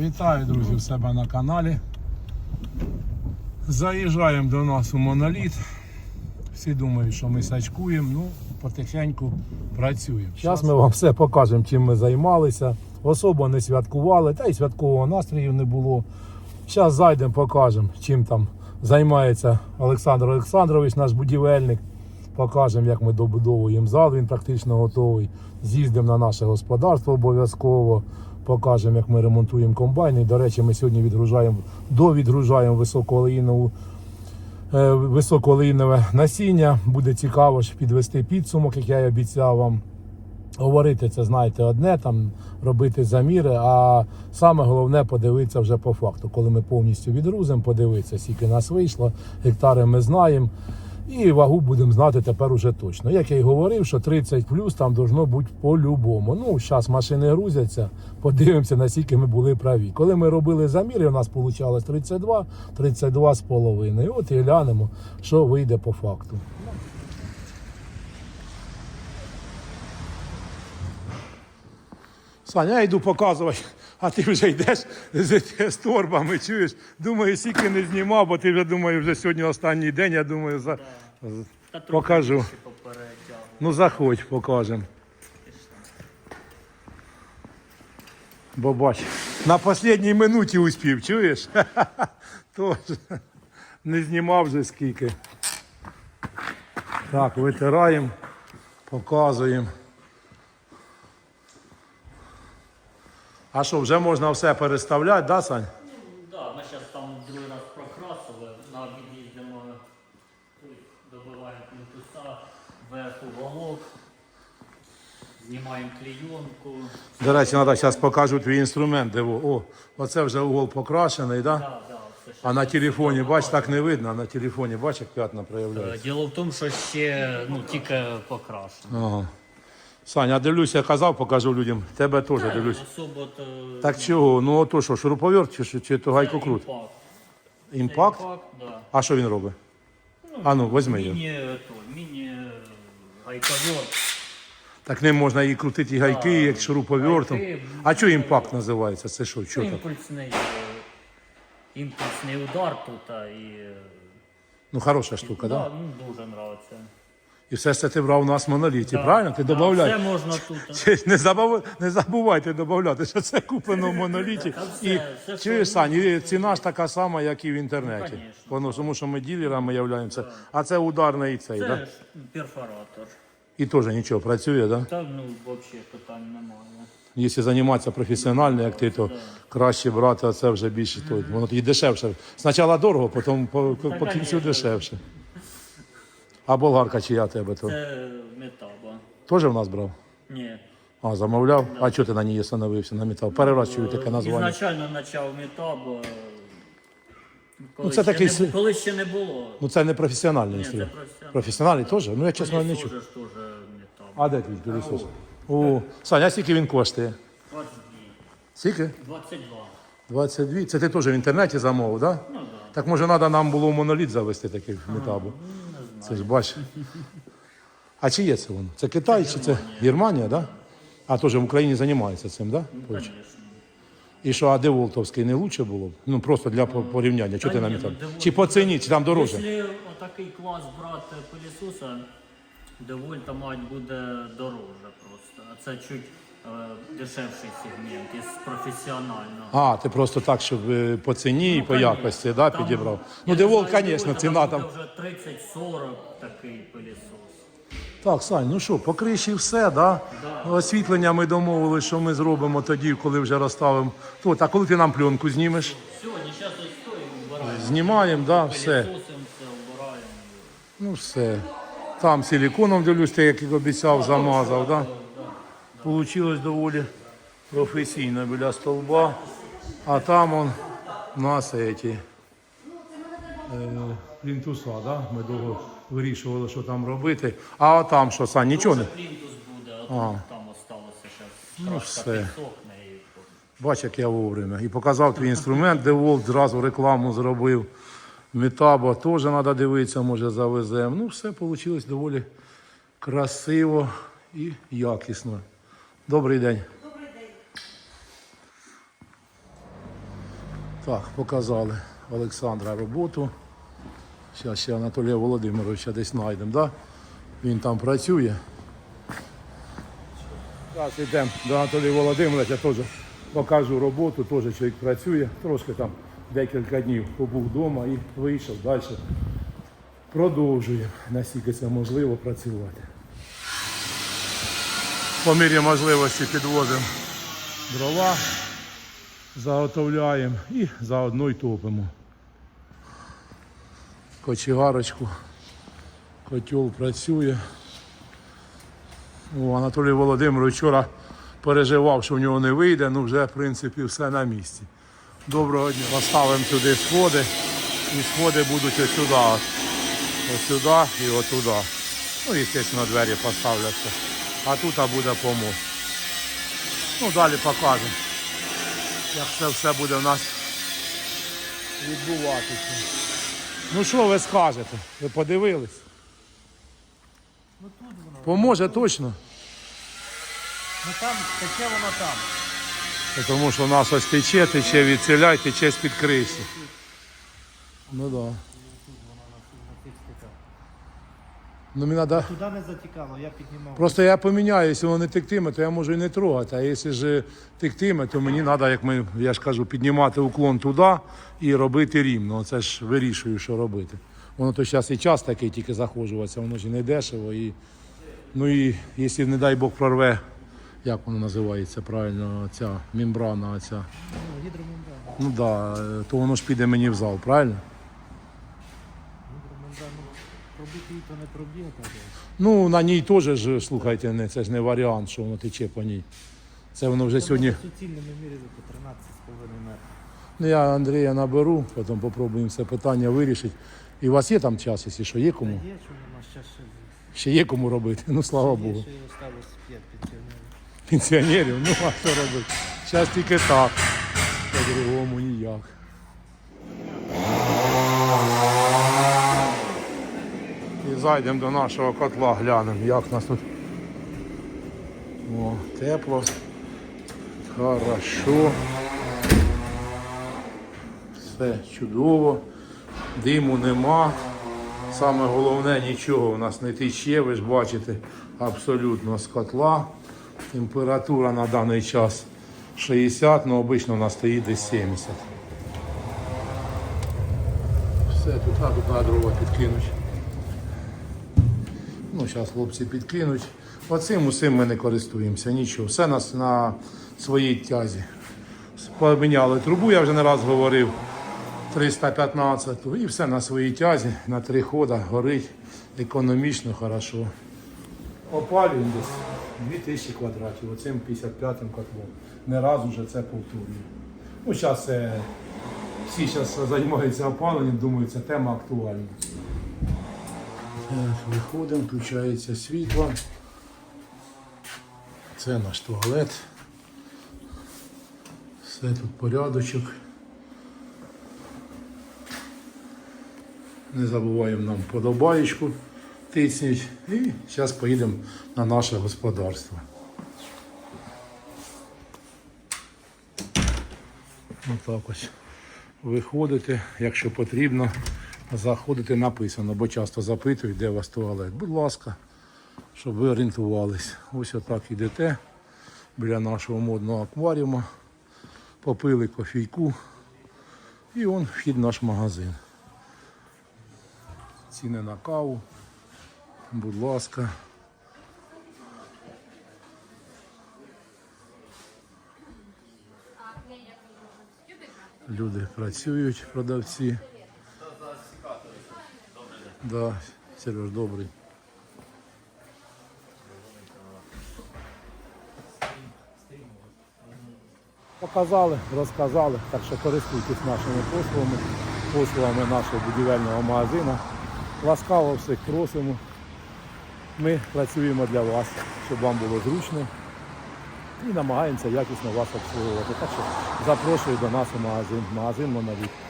Вітаю, друзі, в себе на каналі. Заїжджаємо до нас у моноліт. Всі думають, що ми сачкуємо, ну, потихеньку працюємо. Зараз ми вам все покажемо, чим ми займалися. Особо не святкували, та й святкового настрою не було. Зараз зайдемо, покажемо, чим там займається Олександр Олександрович, наш будівельник. Покажемо, як ми добудовуємо зал, він практично готовий. З'їздимо на наше господарство обов'язково. Покажемо, як ми ремонтуємо комбайни. До речі, ми сьогодні відгружаємо, довідгружаємо високоолеїнову е, високоолеїнове насіння. Буде цікаво ж підвести підсумок, як я і обіцяв вам. Говорити це, знаєте, одне, там робити заміри, а саме головне подивитися вже по факту. Коли ми повністю відгрузимо, подивитися, скільки нас вийшло, гектари ми знаємо. І вагу будемо знати тепер уже точно. Як я й говорив, що 30 плюс там должно бути по-любому. Ну, зараз машини грузяться, подивимося, наскільки ми були праві. Коли ми робили заміри, у нас вийшло 32, 32 з. От і глянемо, що вийде по факту. Саня, я йду показувати, а ти вже йдеш з, з торбами, чуєш? Думаю, скільки не знімав, бо ти вже думаю, вже сьогодні останній день, я думаю, за... Та трохи покажу. Ну заходь, покажемо. Бо бач, на останній минуті успів, чуєш? Тож, не знімав вже скільки. Так, витираємо, показуємо. А що, вже можна все переставляти, да, Сань? Да, ми зараз там другий раз прокрасили, на обід їздимо, добиваємо плінтуса, вверху волок, знімаємо клейонку. До речі, треба зараз покажу твій інструмент. Диво. О, оце вже угол покрашений, да? Да, да, це ще. А на телефоні, бач, так не видно, а на телефоні, бач, як п'ятна Е, проявляється. Діло в тому, що ще ну, тільки покрашено. Ага. Саня, дивлюся, казав, покажу людям. Тебе теж дивлюсь. Особо то Так чого? Ну ото що, шуруповерт чи, що- чи то гайкокрут? імпакт. Імпакт? Імпакт, да. А що він робить? А ну, возьми його. Міні, то, міні гайковер. Так ним можна і крутити і гайки, як шуруповертом. Гайки, А що імпакт називається? Це що? Там? Імпульсний, е, імпульсний удар тут а, і е, Ну, хороша штука, так? да, Да? ну, дуже нравиться. І все це ти брав у нас в моноліті, Да, правильно? Ти да, додаєш? Все можна тут. Не, забув, не забувайте додати, що це куплено в моноліті. І чуєш, Сань, ціна ж така сама, як і в інтернеті. Ну. Воно, тому що ми ділерами являємося. А це ударний цей, Це да? ж перфоратор. І теж нічого працює, да? Та ну взагалі питань немає. Якщо займатися професіонально, як ти, то краще брати, а це вже більше. Воно тоді дешевше. Спочатку дорого, потім по, по кінцю дешевше. А болгарка чия тебе то? Це метаба. Теж в нас брав? Ні. А, замовляв? А чого ти на ній остановився на метал? Перший раз чую таке названня. Ізначально почав метабо. Коли, Ну, це ще такий не, коли ще не було. Ну це не професіональний інструмент. професіональний. Професіональний теж? Ну я чесно не чув. А де твій пилісос? О, Саня, а скільки він коштує? 22. Скільки? 22. 22. Це ти теж в інтернеті замовив, так? Да? Ну да. Так може треба нам було моноліт завести такий в метабу. Це ж бач. А чи є це воно? Це Китай чи це Германія, так? Да? А теж в Україні займається цим, так? Да? Звісно. І що, а де Волтовський не лучше було б? Ну просто для порівняння. Чого ти на ні, метал? ну, Девольт- Чи по ціні, чи там дорожче? Якщо отакий клас брати пилісоса, Девольта, мать, буде дороже просто. А це чуть дешевший сегмент із професіонального. А, ти просто так, щоб е, по ціні і по якості да, Там, підібрав. Ну, знаю, звісно, ціна там. вже 30-40 такий пилісос. Так, Сань, ну що, по криші все, да? Освітлення ми домовилися, що ми зробимо тоді, коли вже розставимо. Тут, а коли ти нам пленку знімеш? Сьогодні зараз ось стоїмо, вбираємо. Знімаємо, да, все. Все, вбираємо. Ну все. Там силіконом дивлюсь, ти, як і обіцяв, замазав, да? Получилось доволі професійно біля столба. А там он у нас эти е, плінтуса, да? Ми довго вирішували, що там робити. А там що, Сань, нічого не. Плінтус буде, а там, там осталося зараз. Ну, все. підсохне і Бач, як я вовремя. І показав твій інструмент, де Волт зразу рекламу зробив. Метаба теж треба дивитися, може завеземо. Ну, все вийшло доволі красиво і якісно. Добрий день. Так, показали Олександра роботу. Зараз ще Анатолія Володимировича десь знайдемо, да? Він там працює. Зараз йдемо до Анатолія Володимировича, теж покажу роботу, теж чоловік працює. Трошки там декілька днів побув вдома і вийшов далі. Продовжуємо, наскільки це можливо працювати. По мірі можливості підвозимо дрова, заготовляємо і заодно й топимо. Кочегарочку, котел працює. О, Анатолій Володимирович вчора переживав, що в нього не вийде, ну вже в принципі все на місці. Доброго дня. Поставимо сюди сходи і сходи будуть ось сюди. Сюди і отуди. Ну, і, звісно, двері поставляться. А тут буде помост. Ну, далі покажемо, як це все буде в нас відбуватися. Ну що ви скажете? Ви подивились? Ну тут воно. Поможе точно? Ну там, тече воно там. Тому що у нас ось тече, тече від ціля і тече з-під криші. Ну так. Да. Ну мені треба. Туди не затікало, я піднімав. Просто я поміняю, якщо воно не тектиме, то я можу і не трогати. А якщо ж тектиме, то мені треба, як ми, я ж кажу, піднімати уклон туди і робити рівно. Це ж вирішую, що робити. Воно то зараз і час такий тільки захожуватися, воно ж не дешево. І, ну і якщо, не дай Бог, прорве, як воно називається правильно, ця мембрана, ця, Ну, гідромембрана. ну да, то воно ж піде мені в зал, правильно? Гідромембрану пробити то не проб'є, так. Ну, на ній теж ж, слухайте, не, це ж не варіант, що воно тече по ній. Це воно вже сьогодні. Суцільними міряли по 13,5 метрів. Ну, я Андрія наберу, потім попробуємо це питання вирішити. І у вас є там час, якщо що, є Та кому? є, що нема, ще ще Ще є кому робити. Ну слава Є, Богу. ще й осталось 5 пенсіонерів. Пенсіонерів, ну а що робити? Зараз тільки так. По-другому ніяк. І зайдемо до нашого котла, глянемо, як нас тут. О, тепло. Хорошо. Все чудово. Диму нема. Саме головне, нічого у нас не тече, ви ж бачите, абсолютно з котла. Температура на даний час 60, але обично у нас стоїть десь 70. Все, тут, а, тут треба дрова підкинути. Ну, зараз хлопці підкинуть. Оцим усім ми не користуємося, нічого. Все нас на своїй тязі. Поміняли трубу, я вже не раз говорив. 315 і все на своїй тязі, на три хода горить економічно, хорошо. Опалюємо десь 2000 квадратів, оцим 55-м котлом. Не раз уже це повторюю. Ну, зараз всі зараз займаються опаленням, думаю, ця тема актуальна. Виходимо, включається світло. Це наш туалет. Все тут порядочок. Не забуваємо нам подобаєчку тисніть. І зараз поїдемо на наше господарство. Отак ось. Виходите, якщо потрібно, заходити написано, бо часто запитують, де у вас туалет. Будь ласка, щоб ви орієнтувались. Ось отак йдете біля нашого модного акваріуму, попили кофійку і он вхід в наш магазин. Ціни на каву. Будь ласка. Люди працюють, продавці. Да, Сереж, добрий. Показали, розказали, так що користуйтесь нашими послугами, послугами нашого будівельного магазину. Ласкаво всіх просимо. Ми працюємо для вас, щоб вам було зручно і намагаємося якісно вас обслуговувати. Так що запрошую до нас у магазин, магазин Моноліт.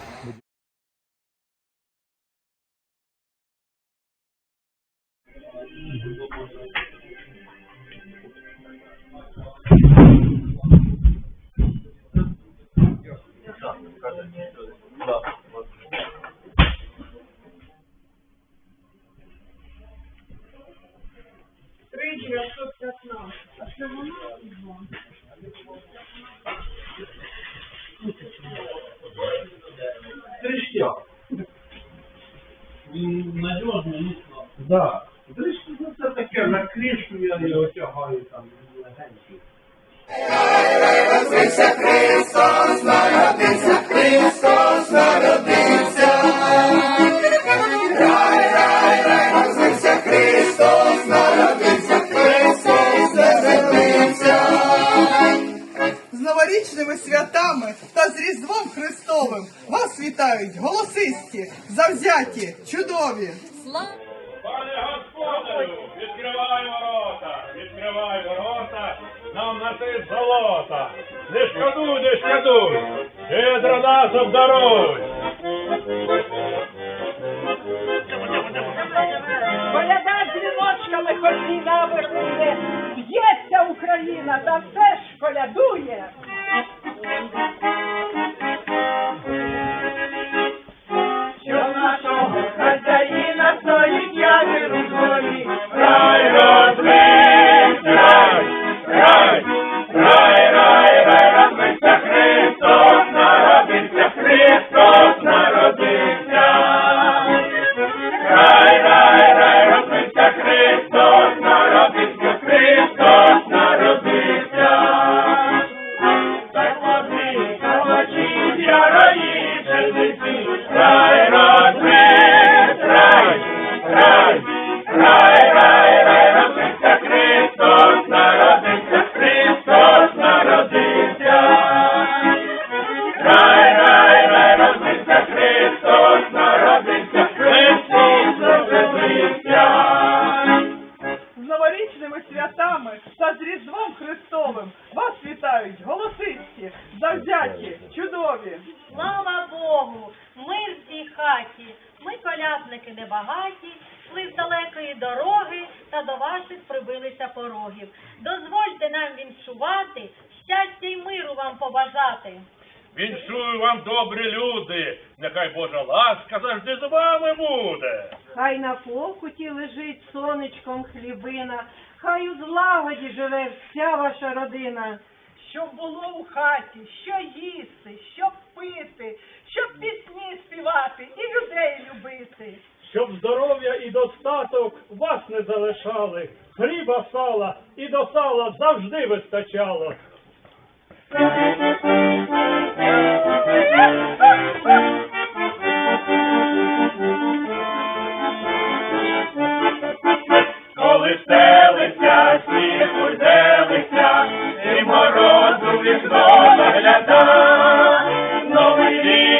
Три девятьсот пятнадцать. Основная два. Да. Триштяк, ну це таке, на кришку я не отягаю там, легенький. Народився Христос, народився Христос, народився. Рай, рай, рай, Христос, народився Христос, народився. З новорічними святами та з Різдвом Христовим вас вітають голосисті, завзяті, чудові. Слава! Пане Господарю, відкривай ворота, відкривай ворота нам на ти золота. Не шкодуй, не шкодуй, щедро нас обдаруй. Поляда з віночками хоч і наверху, б'ється Україна, та все ж коляду. вистачали, хліба сала і до сала завжди вистачало. Коли стелися, всі і морозу вікно нагляда, новий рік.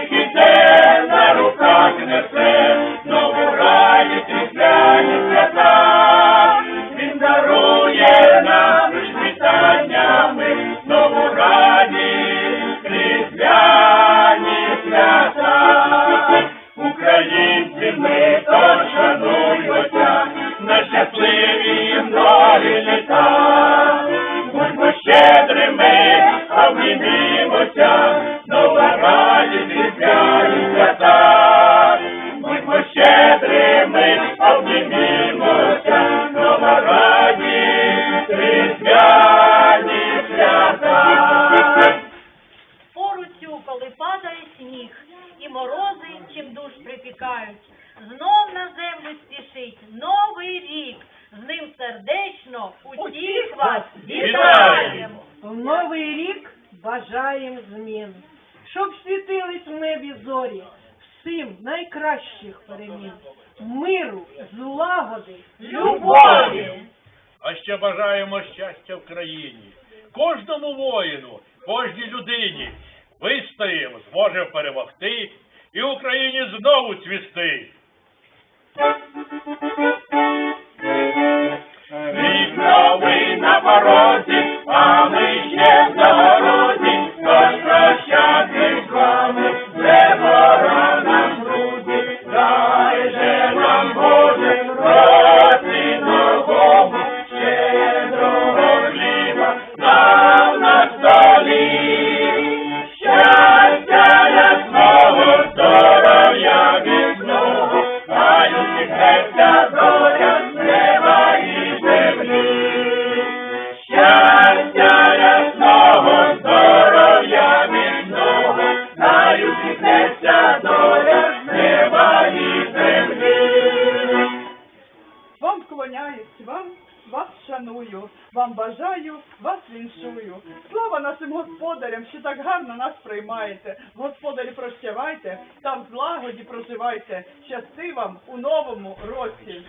Прощавайте там в злагоді проживайте. Щасти вам у новому році.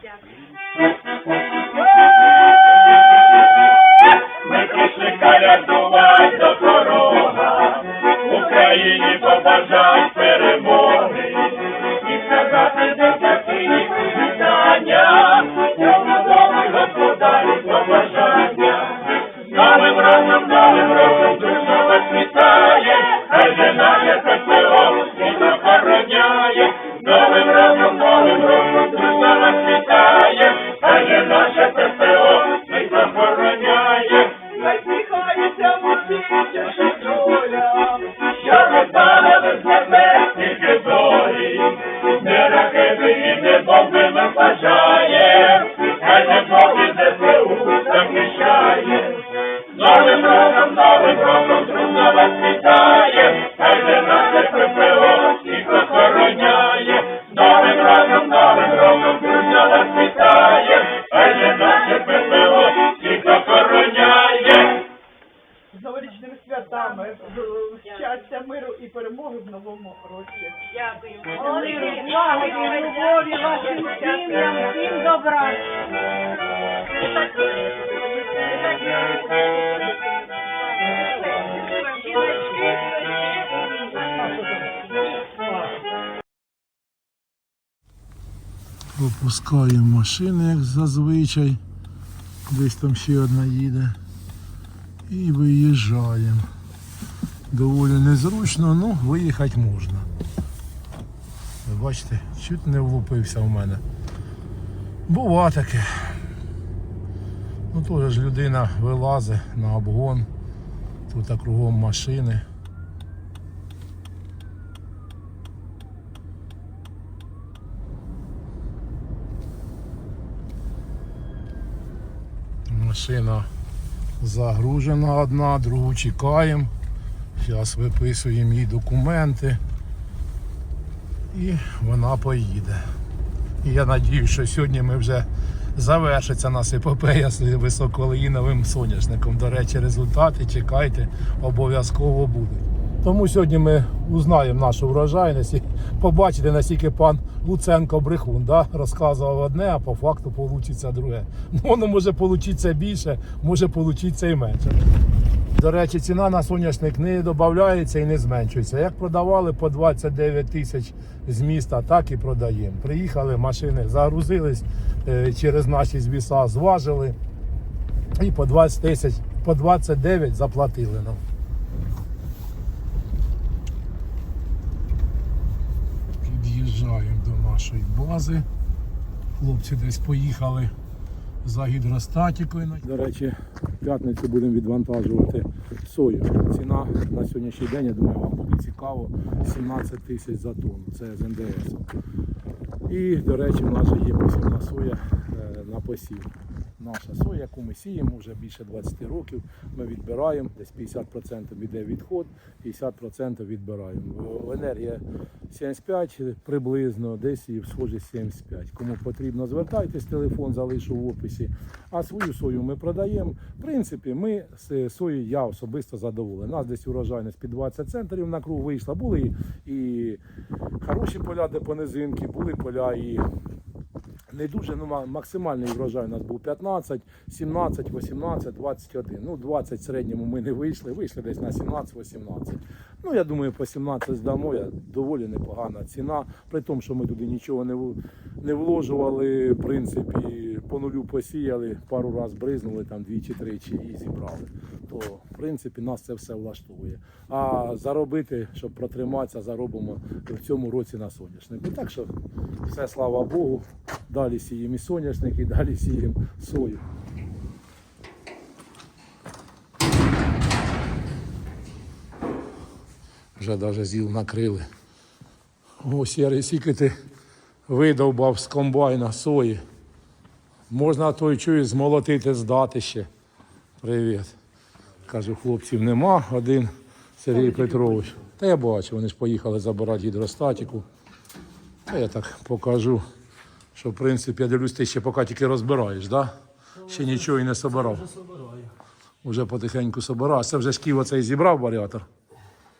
Ми прийшли калядувати до порога, Україні побажать перемоги, Пропускаємо машини, як зазвичай. Десь там ще одна їде. І виїжджаємо. Доволі незручно, ну виїхати можна. Ви бачите, чуть не влупився в мене. Бува таке. Ну теж людина вилазить на обгон. Тут кругом машини. Машина загружена одна, другу чекаємо. Зараз виписуємо їй документи. І вона поїде. І я сподіваюся, що сьогодні ми вже завершиться нас епопея з високолеїновим соняшником. До речі, результати чекайте, обов'язково будуть. Тому сьогодні ми узнаємо нашу врожайність і побачите, наскільки пан Луценко брехун да? розказував одне, а по факту вийде друге. Ну, воно може вийти більше, може вийти і менше. До речі, ціна на соняшник не додається і не зменшується. Як продавали по 29 тисяч з міста, так і продаємо. Приїхали машини, загрузились е, через наші звіса, зважили і по 20 тисяч, по 29 заплатили нам. Під'їжджаємо до нашої бази. Хлопці десь поїхали за гідростатікою. До речі, в п'ятницю будемо відвантажувати сою. Ціна на сьогоднішній день, я думаю, вам буде цікаво. 17 тисяч за тонну. Це з НДС. І, до речі, в нас є посівна соя е, на посів. Наша соя, яку ми сіємо вже більше 20 років. Ми відбираємо, десь 50% йде відход, 50% відбираємо. Енергія 75 приблизно, десь і в схожі 75. Кому потрібно, звертайтесь, телефон залишу в описі. А свою сою ми продаємо. В принципі, ми з сої я особисто задоволений. Нас десь урожайність під 20 центрів на круг вийшла. Були і хороші поля, де понизинки, були поля і не дуже, ну максимальний врожай у нас був 15, 17, 18, 21. Ну, 20 в середньому ми не вийшли, вийшли десь на 17-18. Ну, я думаю, по 17 здамо, я доволі непогана ціна. При тому, що ми туди нічого не, не вложували, в принципі, по нулю посіяли, пару раз бризнули, там двічі-тричі і зібрали. То, в принципі, нас це все влаштовує. А заробити, щоб протриматися, заробимо в цьому році на соняшнику. Так що все, слава Богу. Далі сіємо і соняшник, і далі сіємо сою. Вже навіть зіл накрили. О, сірий, скільки ти видовбав з комбайна сої. Можна той чує змолотити, здати ще. Привіт. Кажу, хлопців нема. Один Сергій Петрович. Та я бачу, вони ж поїхали забирати гідростатику. Та я так покажу, що в принципі, я дивлюсь, ти ще поки тільки розбираєш, да? Ще нічого і не собирав. Уже потихеньку собирав. Це вже шків оцей зібрав варіатор.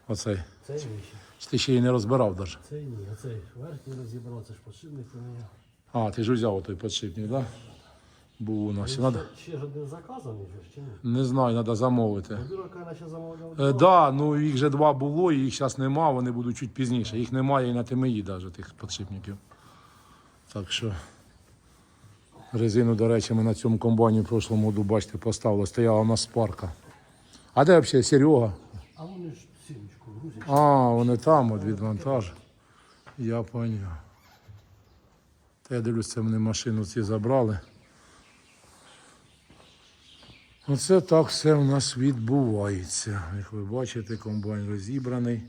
Оцей. Цей вище. Ти ще її не розбирав навіть? Цей ні, а цей верхній розібрав, це ж подшипник поміняв. А, ти ж взяв той підшипник, так? Да? Був у нас. Надо... Ще ж один заказаний чи ні? Не знаю, треба замовити. Дурака наче замовляв. Так, да, ну їх же два було, і їх зараз нема, вони будуть чуть пізніше. Їх немає і на ТМІ навіть тих підшипників. Так що резину, до речі, ми на цьому комбайні в прошлому году, бачите, поставили, стояла у нас спарка. А де взагалі Серега? А вони ж. А, вони там от від вантажу. Я поняв. Та я дивлюсь, вони машину ці забрали. Оце так все у нас відбувається. Як ви бачите, комбайн розібраний.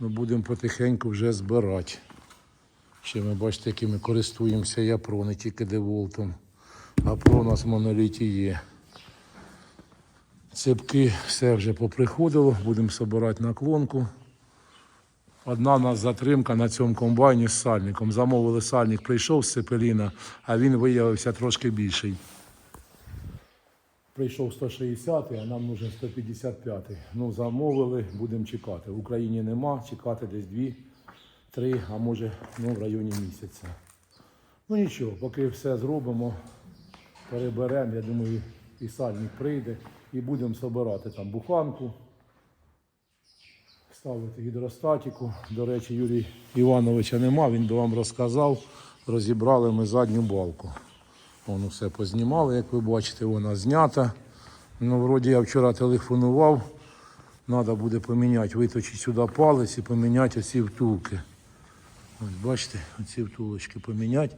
Ми будемо потихеньку вже збирати. Ще ми бачите, якими користуємося Япро, не тільки деволтом. А про у нас моноліті є. Цепки все вже поприходило, будемо збирати наклонку. Одна у нас затримка на цьому комбайні з сальником. Замовили сальник, прийшов з Цепеліна, а він виявився трошки більший. Прийшов 160, а нам нужен 155. Ну, замовили, будемо чекати. В Україні нема, чекати десь 2-3, а може ну, в районі місяця. Ну нічого, поки все зробимо, переберемо, я думаю, і сальник прийде, і будемо збирати там буханку, ставити гідростатику. До речі, Юрій Івановича нема, він би вам розказав. Розібрали ми задню балку. Воно все познімали, як ви бачите, вона знята. Ну, вроді я вчора телефонував. Треба буде поміняти, виточити сюди палець і поміняти оці втулки. Ось бачите, оці втулочки поміняти,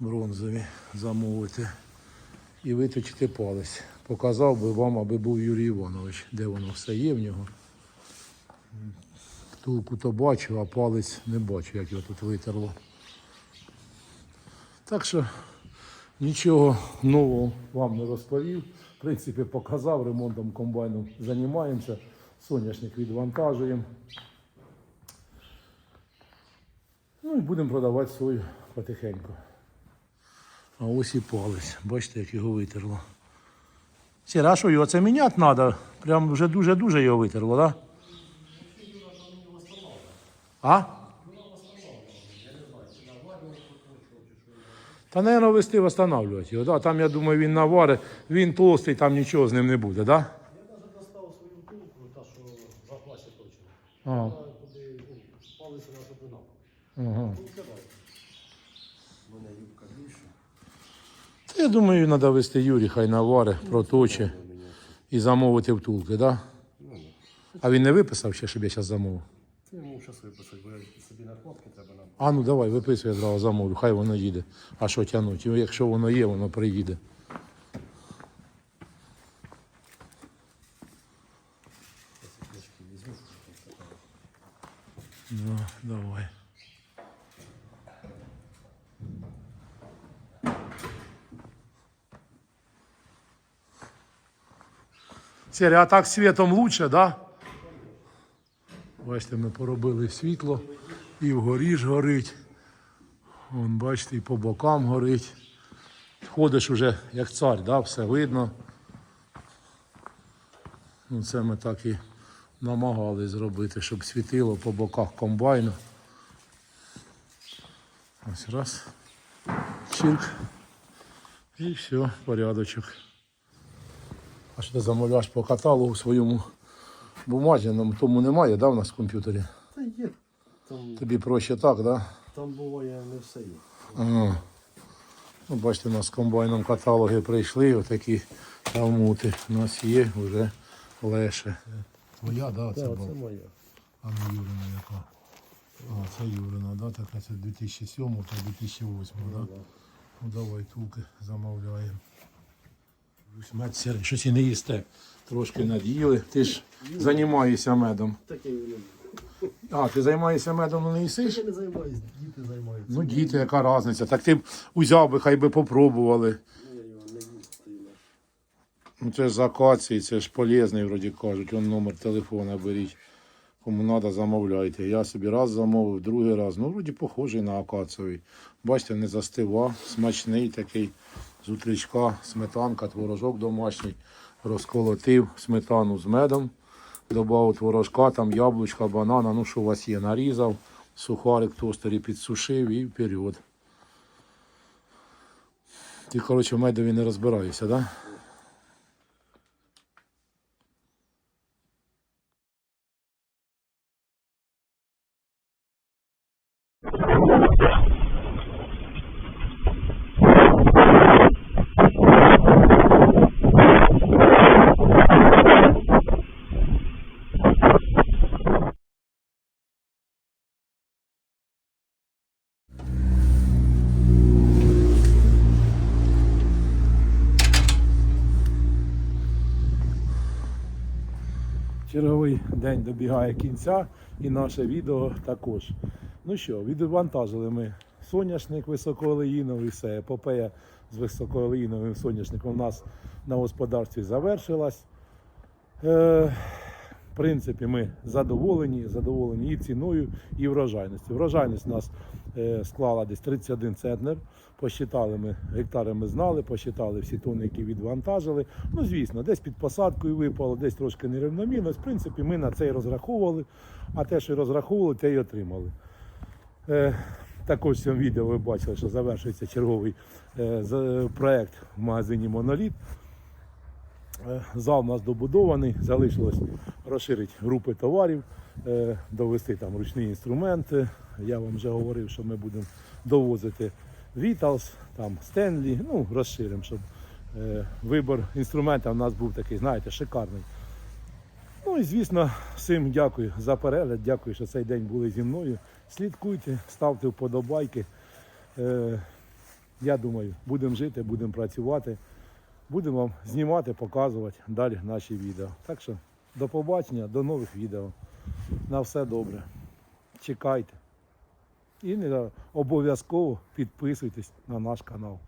бронзові замовити і виточити палець. Показав би вам, аби був Юрій Іванович, де воно все є в нього. Втулку то бачу, а палець не бачу, як його тут витерло. Так що нічого нового вам не розповів. В принципі, показав, ремонтом комбайну займаємося, соняшник відвантажуємо. Ну і будемо продавати свою потихеньку. А ось і палець. Бачите, як його витерло. Сіра, що його це міняти треба? Прям вже дуже-дуже його витерло, так? Да? А? Та, наверное, вести восстанавливати його. Да? Там, я думаю, він навари, він толстий, там нічого з ним не буде, так? Да? Я навіть достав свою втулку, та що в запасі точно. Ага. Туди ну, палець на туди Ага. Ну, кидай. У мене юбка більша. Та я думаю, треба вести Юрій, хай навари, проточе і замовити втулки, так? Да? А він не виписав ще, щоб я зараз замовив? Це йому зараз виписати, бо я собі накладки треба нам. А ну давай, виписуй, я зразу замовлю, хай воно їде. А що тягнуть? Якщо воно є, воно приїде. Ну, давай. Серя, а так світом лучше, да? Бачите, ми поробили світло, і вгорі ж горить. Вон, бачите, і по бокам горить. Ходиш уже як цар, да? все видно. Ну, це ми так і намагались зробити, щоб світило по боках комбайну. Ось раз. Чирк. І все, порядочок. А що ти замовляєш по каталогу своєму бумажному, тому немає, да, в нас в комп'ютері? Та є. Там, Тобі проще так, да? там буває не все є. Ага. Ну, бачите, у нас з комбайном каталоги прийшли, отакі талмути. У нас є вже леше. Твоя, да, це Так, була? це моя. А не Юрина яка? А, це Юрина, да, така це 2007 та 2008, да? Ну давай тулки замовляємо. Мед сірий, щось і не їсте. Трошки над'їли. Ти ж займаєшся медом. Такий. А, ти займаєшся медом, але не їсиш? Я не займаюсь, діти займаються. Ну, діти, яка різниця. Так ти б узяв би, хай би попробували. Їсть. Ну це ж з акації, це ж полезний, вроді кажуть. Вон номер телефона беріть. Кому треба, замовляйте. Я собі раз замовив, другий раз. Ну, вроді похожий на акацовий. Бачите, не застива, смачний такий з утрічка, сметанка, творожок домашній. Розколотив сметану з медом, додав творожка, там яблучка, банана, ну що у вас є, нарізав, сухарик тостері підсушив і вперед. Ти, коротше, медові не розбираєшся, так? Да? Черговий день добігає кінця і наше відео також. Ну що, відвантажили ми соняшник високоолеїновий, все, епопея з високоолеїновим соняшником у нас на господарстві завершилась. Е, в принципі, ми задоволені, задоволені і ціною, і врожайністю. Врожайність у нас е, склала десь 31 центнер. Посчитали ми, гектари ми знали, посчитали всі тони, які відвантажили. Ну, звісно, десь під посадкою випало, десь трошки нерівномірність. В принципі, ми на це і розраховували, а те, що розраховували, те й отримали. Е, також в цьому відео ви бачили, що завершується черговий е, проект в магазині Моноліт. Е, Зал у нас добудований, залишилось розширити групи товарів, е, довести там ручні інструменти. Я вам вже говорив, що ми будемо довозити Vitals, там Стенлі, ну розширимо, щоб е, вибір інструментів у нас був такий, знаєте, шикарний. Ну і звісно, всім дякую за перегляд, дякую, що цей день були зі мною. Слідкуйте, ставте вподобайки. Я думаю, будемо жити, будемо працювати. Будемо вам знімати, показувати далі наші відео. Так що до побачення, до нових відео. На все добре. Чекайте. І не обов'язково підписуйтесь на наш канал.